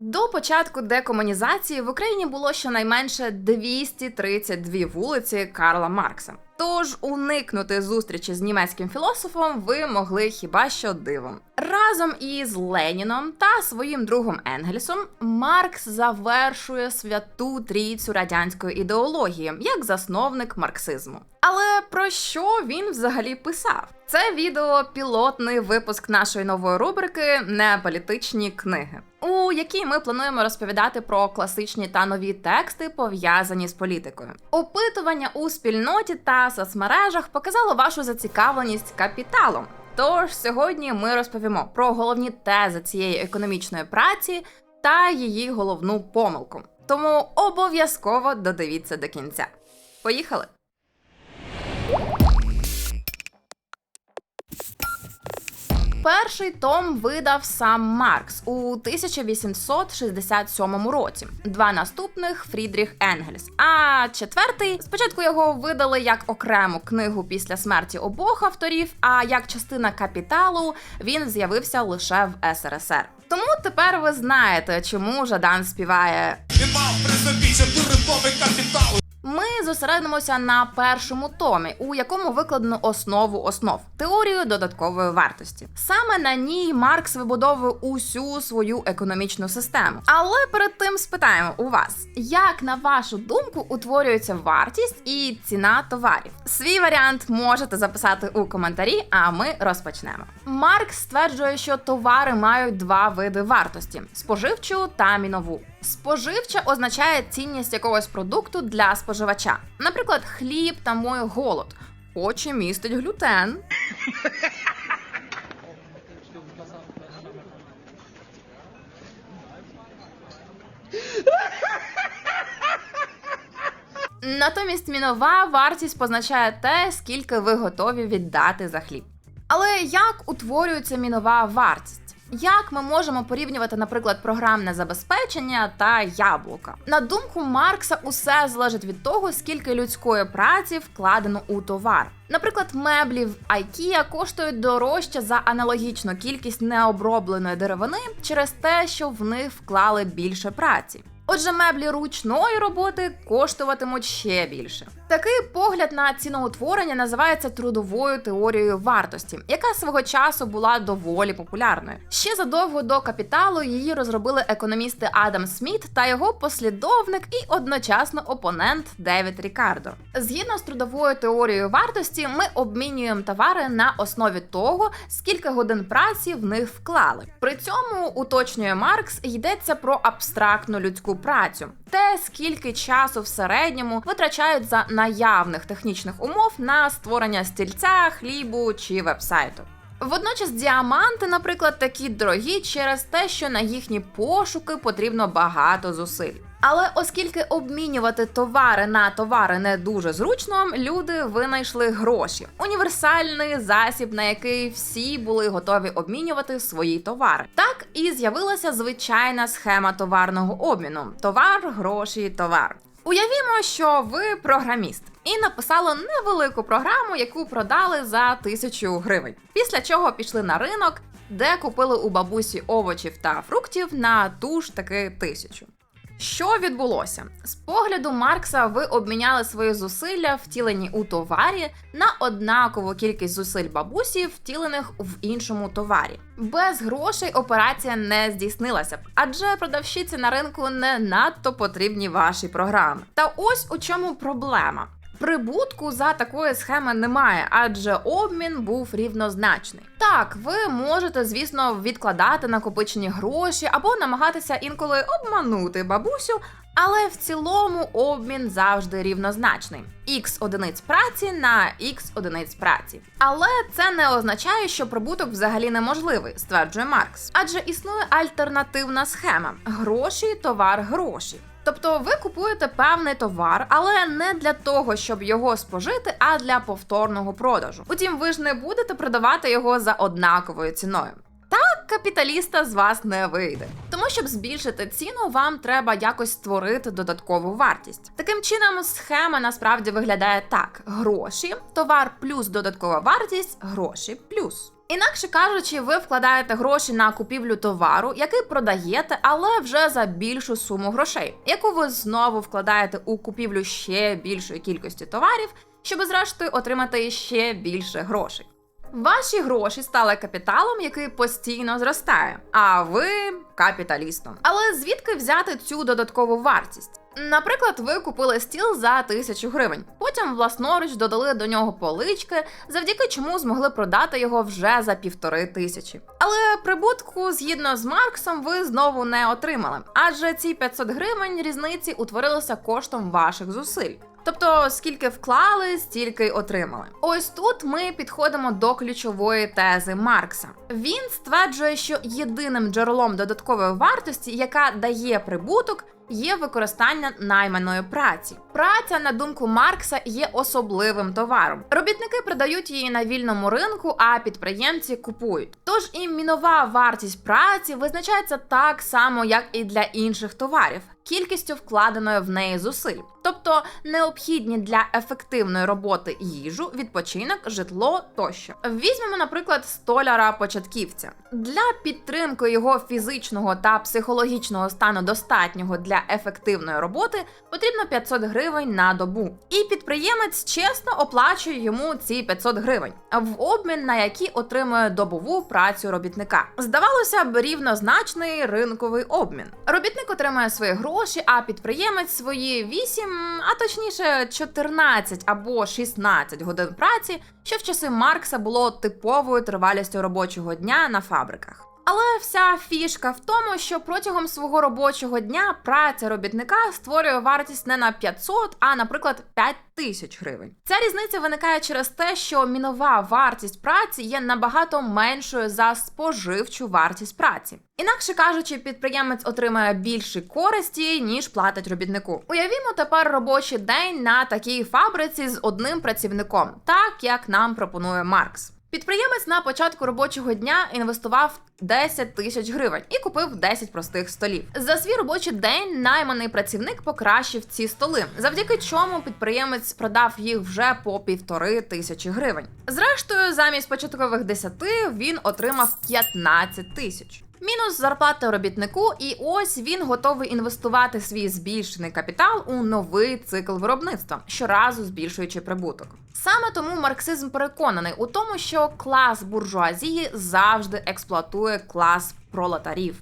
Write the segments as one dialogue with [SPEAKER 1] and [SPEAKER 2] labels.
[SPEAKER 1] До початку декомунізації в Україні було щонайменше 232 вулиці Карла Маркса. Тож уникнути зустрічі з німецьким філософом ви могли хіба що дивом. Разом із Леніном та своїм другом Енгельсом Маркс завершує святу трійцю радянської ідеології як засновник марксизму. Але про що він взагалі писав? Це відео пілотний випуск нашої нової рубрики Неполітичні книги, у якій ми плануємо розповідати про класичні та нові тексти, пов'язані з політикою. Опитування у спільноті та соцмережах показало вашу зацікавленість капіталом. Тож сьогодні ми розповімо про головні тези цієї економічної праці та її головну помилку. Тому обов'язково додивіться до кінця. Поїхали! Перший том видав сам Маркс у 1867 році. Два наступних Фрідріх Енгельс. А четвертий спочатку його видали як окрему книгу після смерті обох авторів. А як частина капіталу він з'явився лише в СРСР. Тому тепер ви знаєте, чому Жадан співає
[SPEAKER 2] Не мав при собі чотирибовий капітал.
[SPEAKER 1] Ми зосередимося на першому томі, у якому викладено основу основ теорію додаткової вартості. Саме на ній Маркс вибудовує усю свою економічну систему. Але перед тим спитаємо у вас, як на вашу думку утворюється вартість і ціна товарів? Свій варіант можете записати у коментарі, а ми розпочнемо. Маркс стверджує, що товари мають два види вартості: споживчу та мінову. Споживча означає цінність якогось продукту для споживача. Наприклад, хліб та мой голод. Хоч і містить глютен. Натомість мінова вартість позначає те, скільки ви готові віддати за хліб. Але як утворюється мінова вартість? Як ми можемо порівнювати, наприклад, програмне забезпечення та яблука? На думку Маркса, усе залежить від того, скільки людської праці вкладено у товар. Наприклад, меблі в IKEA коштують дорожче за аналогічну кількість необробленої деревини через те, що в них вклали більше праці. Отже, меблі ручної роботи коштуватимуть ще більше. Такий погляд на ціноутворення називається трудовою теорією вартості, яка свого часу була доволі популярною. Ще задовго до капіталу її розробили економісти Адам Сміт та його послідовник і одночасно опонент Девід Рікардо. Згідно з трудовою теорією вартості, ми обмінюємо товари на основі того, скільки годин праці в них вклали. При цьому уточнює Маркс, йдеться про абстрактну людську працю, те, скільки часу в середньому витрачають за наявних технічних умов на створення стільця, хлібу чи вебсайту. Водночас діаманти, наприклад, такі дорогі через те, що на їхні пошуки потрібно багато зусиль. Але оскільки обмінювати товари на товари не дуже зручно, люди винайшли гроші універсальний засіб, на який всі були готові обмінювати свої товари. Так і з'явилася звичайна схема товарного обміну: товар, гроші, товар. Уявімо, що ви програміст і написали невелику програму, яку продали за тисячу гривень. Після чого пішли на ринок, де купили у бабусі овочів та фруктів на ту ж таки тисячу. Що відбулося? З погляду Маркса ви обміняли свої зусилля, втілені у товарі, на однакову кількість зусиль бабусі, втілених в іншому товарі. Без грошей операція не здійснилася б, адже продавщиці на ринку не надто потрібні ваші програми. Та ось у чому проблема. Прибутку за такої схеми немає, адже обмін був рівнозначний. Так, ви можете, звісно, відкладати накопичені гроші або намагатися інколи обманути бабусю, але в цілому обмін завжди рівнозначний: X одиниць праці на X одиниць праці. Але це не означає, що прибуток взагалі неможливий, стверджує Маркс. Адже існує альтернативна схема: гроші, товар, гроші. Тобто ви купуєте певний товар, але не для того, щоб його спожити, а для повторного продажу. Утім, ви ж не будете продавати його за однаковою ціною. Так, капіталіста з вас не вийде. Тому, щоб збільшити ціну, вам треба якось створити додаткову вартість. Таким чином, схема насправді виглядає так: гроші, товар плюс додаткова вартість, гроші плюс. Інакше кажучи, ви вкладаєте гроші на купівлю товару, який продаєте, але вже за більшу суму грошей, яку ви знову вкладаєте у купівлю ще більшої кількості товарів, щоб зрештою отримати ще більше грошей. Ваші гроші стали капіталом, який постійно зростає, а ви капіталістом. Але звідки взяти цю додаткову вартість? Наприклад, ви купили стіл за тисячу гривень, потім власноруч додали до нього полички, завдяки чому змогли продати його вже за півтори тисячі. Але прибутку, згідно з Марксом, ви знову не отримали, адже ці 500 гривень різниці утворилися коштом ваших зусиль. Тобто, скільки вклали, стільки й отримали. Ось тут ми підходимо до ключової тези Маркса. Він стверджує, що єдиним джерелом додаткової вартості, яка дає прибуток, є використання найманої праці. Праця, на думку Маркса, є особливим товаром. Робітники продають її на вільному ринку, а підприємці купують. Тож і мінова вартість праці визначається так само, як і для інших товарів. Кількістю вкладеної в неї зусиль, тобто необхідні для ефективної роботи їжу, відпочинок, житло тощо. Візьмемо, наприклад, столяра-початківця для підтримки його фізичного та психологічного стану достатнього для ефективної роботи потрібно 500 гривень на добу. І підприємець чесно оплачує йому ці 500 гривень, в обмін на які отримує добову працю робітника. Здавалося б, рівнозначний ринковий обмін. Робітник отримує свої гроші, а підприємець свої 8, а точніше 14 або 16 годин праці, що в часи Маркса було типовою тривалістю робочого дня на фабриках. Але вся фішка в тому, що протягом свого робочого дня праця робітника створює вартість не на 500, а, наприклад, 5 тисяч гривень. Ця різниця виникає через те, що мінова вартість праці є набагато меншою за споживчу вартість праці. Інакше кажучи, підприємець отримає більше користі, ніж платить робітнику. Уявімо тепер робочий день на такій фабриці з одним працівником, так як нам пропонує Маркс. Підприємець на початку робочого дня інвестував 10 тисяч гривень і купив 10 простих столів. За свій робочий день найманий працівник покращив ці столи, завдяки чому підприємець продав їх вже по півтори тисячі гривень. Зрештою, замість початкових 10 він отримав 15 тисяч. Мінус зарплати робітнику, і ось він готовий інвестувати свій збільшений капітал у новий цикл виробництва, щоразу збільшуючи прибуток. Саме тому марксизм переконаний у тому, що клас буржуазії завжди експлуатує клас пролетарів.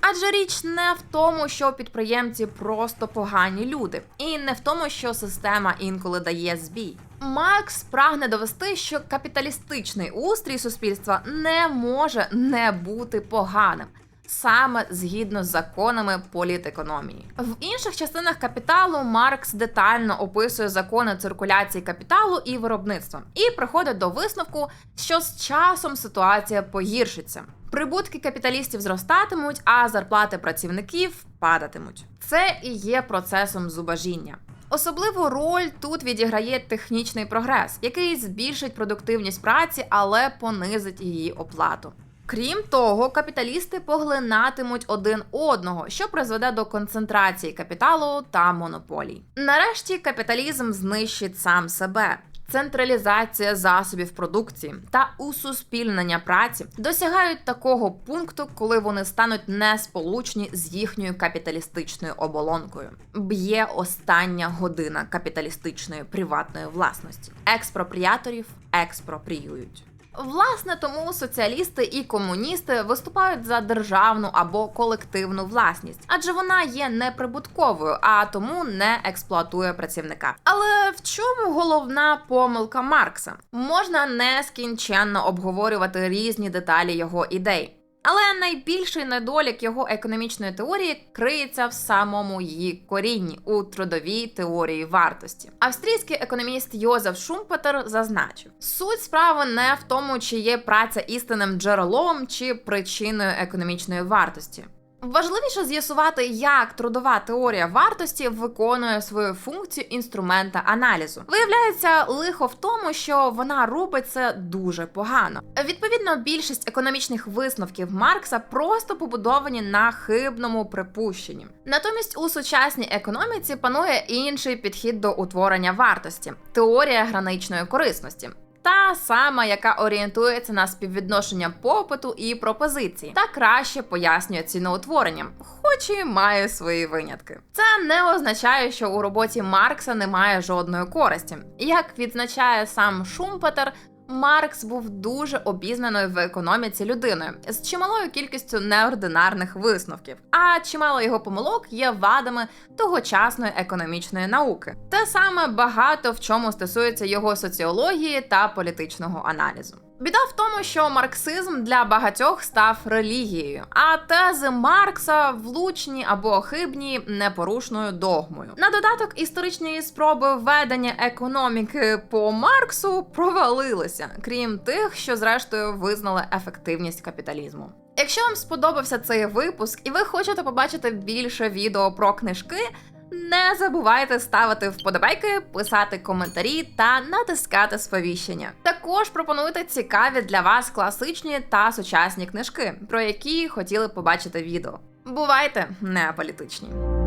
[SPEAKER 1] Адже річ не в тому, що підприємці просто погані люди, і не в тому, що система інколи дає збій. Маркс прагне довести, що капіталістичний устрій суспільства не може не бути поганим. Саме згідно з законами політекономії. В інших частинах капіталу Маркс детально описує закони циркуляції капіталу і виробництва, і приходить до висновку, що з часом ситуація погіршиться. Прибутки капіталістів зростатимуть, а зарплати працівників падатимуть. Це і є процесом зубожіння. Особливу роль тут відіграє технічний прогрес, який збільшить продуктивність праці, але понизить її оплату. Крім того, капіталісти поглинатимуть один одного, що призведе до концентрації капіталу та монополій. Нарешті капіталізм знищить сам себе. Централізація засобів продукції та усуспільнення праці досягають такого пункту, коли вони стануть несполучні з їхньою капіталістичною оболонкою. Б'є остання година капіталістичної приватної власності. Експропріаторів експропріюють. Власне, тому соціалісти і комуністи виступають за державну або колективну власність, адже вона є неприбутковою, а тому не експлуатує працівника. Але в чому головна помилка Маркса? Можна нескінченно обговорювати різні деталі його ідей. Але найбільший недолік його економічної теорії криється в самому її корінні у трудовій теорії вартості. Австрійський економіст Йозеф Шумпетер зазначив: суть справи не в тому, чи є праця істинним джерелом чи причиною економічної вартості. Важливіше з'ясувати, як трудова теорія вартості виконує свою функцію інструмента аналізу. Виявляється, лихо в тому, що вона робить це дуже погано. Відповідно, більшість економічних висновків Маркса просто побудовані на хибному припущенні. Натомість у сучасній економіці панує інший підхід до утворення вартості теорія граничної корисності. Та сама, яка орієнтується на співвідношення попиту і пропозиції, та краще пояснює ціноутворення, хоч і має свої винятки. Це не означає, що у роботі Маркса немає жодної користі. Як відзначає сам Шумпетер, Маркс був дуже обізнаною в економіці людиною з чималою кількістю неординарних висновків, а чимало його помилок є вадами тогочасної економічної науки. Те саме багато в чому стосується його соціології та політичного аналізу. Біда в тому, що марксизм для багатьох став релігією, а тези Маркса влучні або хибні непорушною догмою. На додаток історичні спроби введення економіки по Марксу провалилися, крім тих, що зрештою визнали ефективність капіталізму. Якщо вам сподобався цей випуск і ви хочете побачити більше відео про книжки, не забувайте ставити вподобайки, писати коментарі та натискати сповіщення. Також пропонуйте цікаві для вас класичні та сучасні книжки, про які хотіли побачити відео. Бувайте неаполітичні!